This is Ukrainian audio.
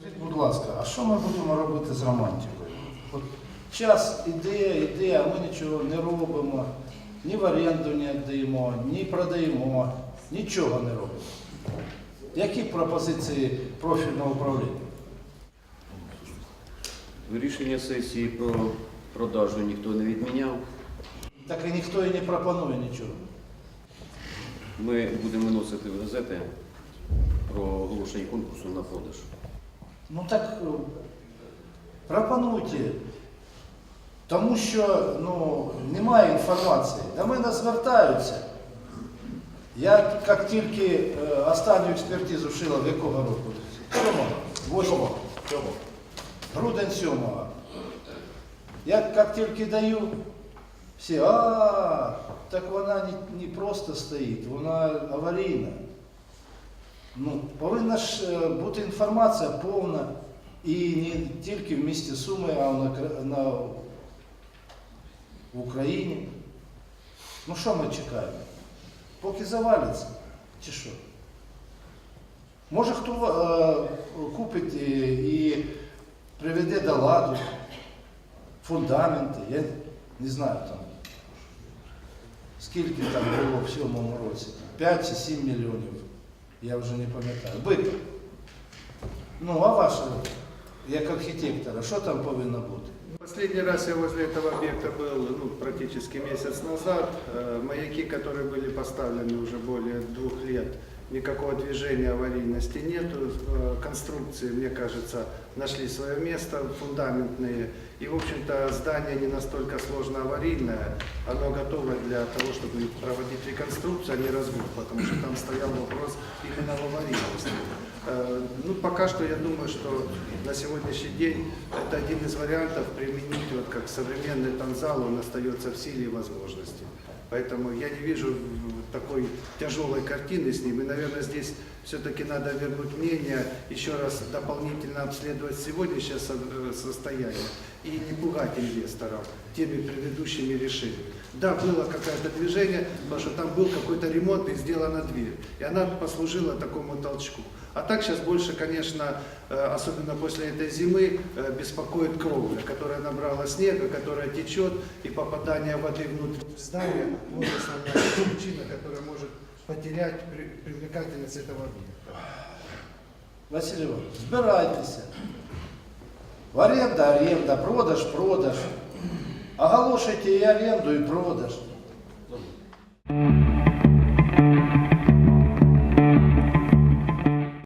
Скажіть, будь ласка, а що ми будемо робити з романтикою? От час іде, іде, а ми нічого не робимо, ні в оренду не віддаємо, ні продаємо, нічого не робимо. Які пропозиції профільного управління? Рішення сесії про продажу ніхто не відміняв. Так і ніхто і не пропонує нічого. Ми будемо виносити в газети про оголошення конкурсу на продаж. Ну так е, пропонуйте. Тому що ну, немає інформації. До мене звертаються. Я як тільки е, останню експертизу шила, в якого року? Сьомого? Восьмого? Грудень сьомого. Я як тільки даю, всі, а, так вона не, просто стоїть, вона аварійна. Ну, повинна ж е, бути інформація повна і не тільки в місті Суми, а на, на, в Україні. Ну що ми чекаємо? Поки завалиться, чи що? Може хто е, купить і, і приведе до ладу фундаменти, я не знаю там Скільки там було в сьомому році? 5 чи 7 мільйонів. Я вже не пам'ятаю. Бит. Ну, а ваше, як архітектора, що там повинно бути? Последний раз я возле этого объекта был ну, практически месяц назад. Э, Маяки, которые были поставлены уже более двух лет, никакого движения аварийности нету. Э, Конструкции, мне кажется, нашли свое место, фундаментные. И, в общем-то, здание не настолько сложно аварийное, оно готово для того, чтобы проводить реконструкцию, а не разбор, потому что там стоял вопрос именно в аварийности. Э, Ну, пока что я думаю, что на сегодняшний день это один из вариантов применить, вот как современный танзал, он остается в силе и возможности. Поэтому я не вижу м, такой тяжелой картины с ним. И, наверное, здесь все-таки надо вернуть мнение, еще раз дополнительно обследовать сегодняшнее со- э, состояние и не пугать инвесторов теми предыдущими решениями. Да, было какое-то движение, потому что там был какой-то ремонт и сделана дверь. И она послужила такому толчку. А так сейчас больше, конечно, э, особенно после этой зимы, э, беспокоит кровля, которая набрала снега, которая течет, и попадание воды внутрь здания – вот основная причина, которая может потерять при- привлекательность этого объекта. Василь Іванович, збирайтеся. В оренда, оренда, продаж, продаж. Оголошуйте і оренду, і продаж.